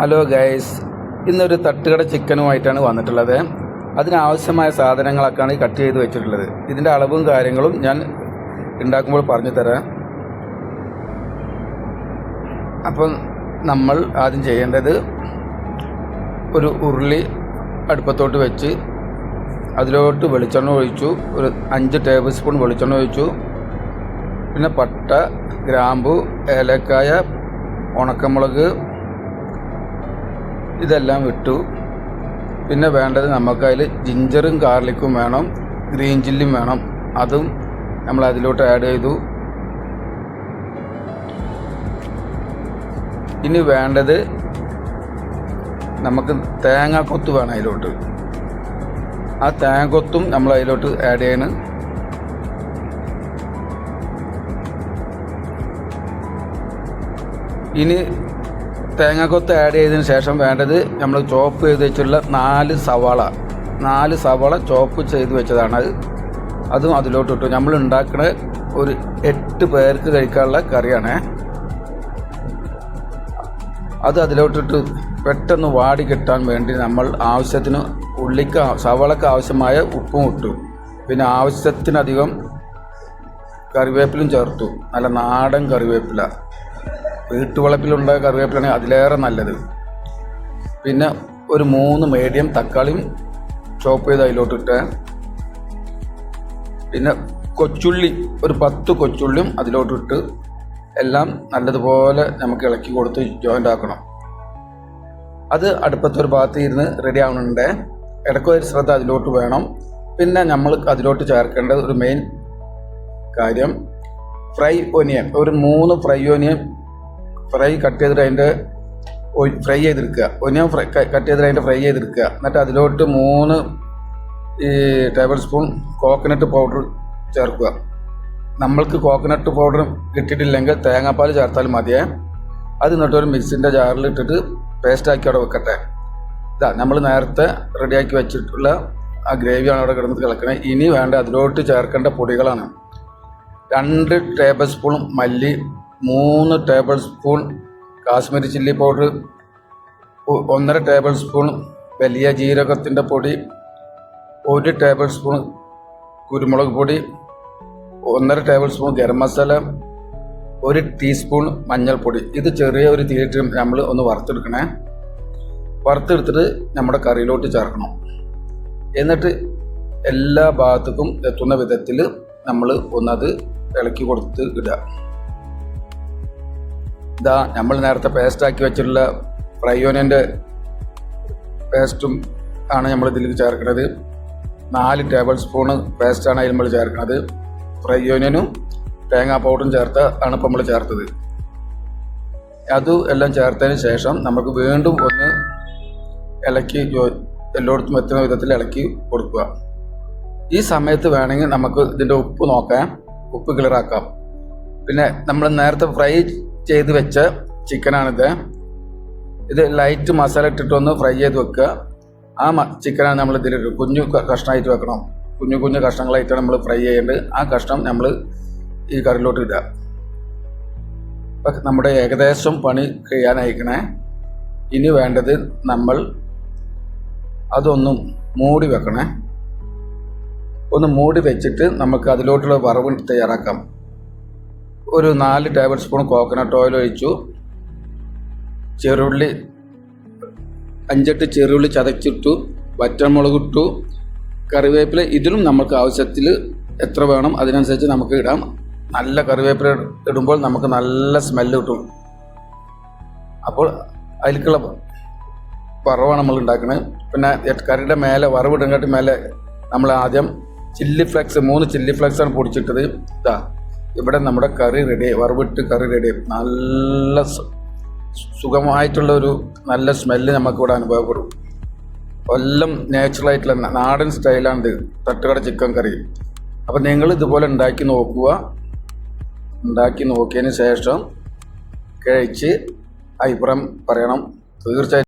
Hello guys ഇന്നൊരു തട്ടുകട ചിക്കനുമായിട്ടാണ് വന്നിട്ടുള്ളത്. അതിനാവശ്യമായ സാധനങ്ങളൊക്കെയാണ് കട്ട് ചെയ്ത് വെച്ചിട്ടുള്ളത്. ഇതിന്റെ അളവും കാര്യങ്ങളും ഞാൻ ഉണ്ടാക്കുമ്പോൾ പറഞ്ഞു തരാം. അപ്പം നമ്മൾ ആദ്യം ചെയ്യേണ്ടത് ഒരു ഉരുളി അടുപ്പത്തോട്ട് വെച്ച് അതിലോട്ട് വെളിച്ചെണ്ണ ഒഴിച്ചു. ഒരു അഞ്ച് ടേബിൾ സ്പൂൺ വെളിച്ചെണ്ണ ഒഴിച്ചു. പിന്നെ പട്ട ഗ്രാമ്പു ഏലക്കായ ഉണക്കമുളക് ഇതെല്ലാം ഇട്ടു പിന്നെ വേണ്ടത് നമുക്കതിൽ ജിഞ്ചറും ഗാർലിക്കും വേണം ഗ്രീൻ ചില്ലിയും വേണം. അതും നമ്മൾ അതിലോട്ട് ആഡ് ചെയ്തു. ഇനി വേണ്ടത് നമുക്ക് തേങ്ങാക്കൊത്ത് വേണം അതിലോട്ട്. ആ തേങ്ങാക്കൊത്തും നമ്മൾ അതിലോട്ട് ആഡ് ചെയ്യണം. ഇനി തേങ്ങാക്കൊത്ത് ആഡ് ചെയ്തതിന് ശേഷം വേണ്ടത് നമ്മൾ ചോപ്പ് ചെയ്ത് വെച്ചിട്ടുള്ള നാല് സവാള. നാല് സവാള ചോപ്പ് ചെയ്ത് വെച്ചതാണ് അത്. അതും അതിലോട്ട് ഇട്ടു. നമ്മൾ ഉണ്ടാക്കുന്ന ഒരു എട്ട് പേർക്ക് കഴിക്കാനുള്ള കറിയാണ്. അത് അതിലോട്ടിട്ട് പെട്ടെന്ന് വാടി കിട്ടാൻ വേണ്ടി നമ്മൾ ആവശ്യത്തിന് ഉള്ളിക്ക് സവാളക്ക് ആവശ്യമായ ഉപ്പും ഇട്ടു. പിന്നെ ആവശ്യത്തിനധികം കറിവേപ്പിലും ചേർത്തു. നല്ല നാടൻ കറിവേപ്പില. വീട്ടുവളപ്പിലുള്ള കറിവേപ്പിലാണ് അതിലേറെ നല്ലത്. പിന്നെ ഒരു മൂന്ന് മീഡിയം തക്കാളിയും ചോപ്പ് ചെയ്ത് അതിലോട്ടിട്ട് പിന്നെ കൊച്ചുള്ളി ഒരു പത്ത് കൊച്ചുള്ളിയും അതിലോട്ടിട്ട് എല്ലാം നല്ലതുപോലെ നമുക്ക് ഇളക്കി കൊടുത്ത് ജോയിന്റ് ആക്കണം. അത് അടുപ്പത്തൊരു ഭാഗത്ത് ഇരുന്ന് റെഡി ആവുന്നുണ്ട് ഇടയ്ക്ക് ഒരു ശ്രദ്ധ അതിലോട്ട് വേണം. പിന്നെ നമ്മൾ അതിലോട്ട് ചേർക്കേണ്ട ഒരു മെയിൻ കാര്യം ഫ്രൈ ഒനിയൻ ഒരു മൂന്ന് ഫ്രൈ ഒനിയൻ ഫ്രൈ കട്ട് ചെയ്തിട്ട് അതിന്റെ ഫ്രൈ ചെയ്തെടുക്കുക. ഒനിയൻ ഫ്രൈ കട്ട് ചെയ്തിട്ട് അതിന്റെ ഫ്രൈ ചെയ്തെടുക്കുക. എന്നിട്ട് അതിലോട്ട് മൂന്ന് ഈ ടേബിൾ സ്പൂൺ കോക്കനട്ട് പൗഡർ ചേർക്കുക. നമ്മൾക്ക് കോക്കനട്ട് പൗഡർ കിട്ടിയിട്ടില്ലെങ്കിൽ തേങ്ങാപ്പാൽ ചേർത്താലും മതിയേ. അത് എന്നിട്ട് ഒരു മിക്സിന്റെ ജാറിൽ ഇട്ടിട്ട് പേസ്റ്റാക്കി അവിടെ വെക്കട്ടെ. ഇതാ നമ്മൾ നേരത്തെ റെഡിയാക്കി വെച്ചിട്ടുള്ള ആ ഗ്രേവിയാണ് അവിടെ കിടന്ന് കിടക്കുന്നത് ഇനി വേണ്ട അതിലോട്ട് ചേർക്കേണ്ട പൊടികളാണ്. രണ്ട് ടേബിൾ സ്പൂൺ മല്ലി മൂന്ന് table spoon Kashmiri chilli powder ഒന്നര ടേബിൾ സ്പൂൺ വലിയ ജീരകത്തിന്റെ പൊടി ഒരു ടേബിൾ സ്പൂൺ കുരുമുളക് പൊടി ഒന്നര ടേബിൾ സ്പൂൺ ഗരം മസാല ഒരു ടീസ്പൂൺ മഞ്ഞൾപ്പൊടി. ഇത് ചെറിയ ഒരു തീയിട്ട് നമ്മൾ ഒന്ന് വറുത്തെടുക്കണേ. വറുത്തെടുത്തിട്ട് നമ്മുടെ കറിയിലോട്ട് ചേർക്കണം. എന്നിട്ട് എല്ലാ ഭാഗത്തേക്കും എത്തുന്ന വിധത്തിൽ നമ്മൾ ഒന്നത് ഇളക്കി കൊടുത്ത് ഇടുക. ഇതാ നമ്മൾ നേരത്തെ പേസ്റ്റാക്കി വെച്ചിട്ടുള്ള ഫ്രൈ ഓനിയന്റെ പേസ്റ്റും ആണ് നമ്മൾ ഇതിലേക്ക് ചേർക്കുന്നത്. നാല് ടേബിൾ സ്പൂണ് പേസ്റ്റാണ് അതിൽ നമ്മൾ ചേർക്കുന്നത്. ഫ്രൈ ഓനിയനും തേങ്ങാ പൗഡറും ചേർത്ത് ആണ് ഇപ്പോൾ നമ്മൾ ചേർത്തത്. അതും എല്ലാം ചേർത്തതിന് ശേഷം നമുക്ക് വീണ്ടും ഒന്ന് ഇളക്കി എല്ലായിടത്തും എത്തുന്ന വിധത്തിൽ ഇളക്കി കൊടുക്കുക. ഈ സമയത്ത് വേണമെങ്കിൽ നമുക്ക് ഇതിന്റെ ഉപ്പ് നോക്കാം. ഉപ്പ് ക്ലിയറാക്കാം പിന്നെ നമ്മൾ നേരത്തെ ഫ്രൈ ചെയ്ത് വെച്ച ചിക്കനാണിത്. ഇത് ലൈറ്റ് മസാല ഇട്ടിട്ടൊന്ന് ഫ്രൈ ചെയ്ത് വെക്കുക. ആ ചിക്കനാണ് നമ്മൾ ഇതിൽ കുഞ്ഞു കഷ്ണമായിട്ട് വെക്കണം. കുഞ്ഞു കുഞ്ഞു കഷ്ണങ്ങളായിട്ടാണ് നമ്മൾ ഫ്രൈ ചെയ്യേണ്ടത്. ആ കഷ്ണം നമ്മൾ ഈ കറിയിലോട്ട് ഇടുക. അപ്പം നമ്മുടെ ഏകദേശം പണി കഴിയാനയക്കണേ. ഇനി വേണ്ടത് നമ്മൾ അതൊന്നും മൂടി വെക്കണേ. ഒന്ന് മൂടി വെച്ചിട്ട് നമുക്ക് അതിലോട്ടുള്ള വറവ് തയ്യാറാക്കാം. ഒരു നാല് ടേബിൾ സ്പൂൺ കോക്കനട്ട് ഓയിൽ ഒഴിച്ചു. ചെറുള്ളി അഞ്ചെട്ട് ചെറുള്ളി ചതച്ചിട്ടു വറ്റമുളക് ഇട്ടു കറിവേപ്പില ഇതിലും നമുക്ക് ആവശ്യത്തിൽ എത്ര വേണം അതിനനുസരിച്ച് നമുക്ക് ഇടാം. നല്ല കറിവേപ്പില ഇടുമ്പോൾ നമുക്ക് നല്ല സ്മെല്ല് കിട്ടും. അപ്പോൾ അതിലേക്കുള്ള വറവാണ് നമ്മൾ ഉണ്ടാക്കുന്നത് പിന്നെ കറിയുടെ മേലെ വറവിടുങ്ങാട്ടി മേലെ നമ്മൾ ആദ്യം ചില്ലി ഫ്ലെക്സ് മൂന്ന് ചില്ലി ഫ്ലെക്സാണ് പൊടിച്ചിട്ടത്. ഇതാ. ഇവിടെ നമ്മുടെ കറി റെഡി വറവിട്ട് കറി റെഡി നല്ല സുഖമായിട്ടുള്ള ഒരു നല്ല സ്മെല്ല് നമുക്കിവിടെ അനുഭവപ്പെടും. എല്ലാം നാച്ചുറലായിട്ടുള്ള നാടൻ സ്റ്റൈലാണ് ഇത് തട്ടുകട ചിക്കൻ കറി. അപ്പം നിങ്ങൾ ഇതുപോലെ ഉണ്ടാക്കി നോക്കുക. ഉണ്ടാക്കി നോക്കിയതിന് ശേഷം കഴിച്ച് അഭിപ്രായം പറയണം. തീർച്ചയായിട്ടും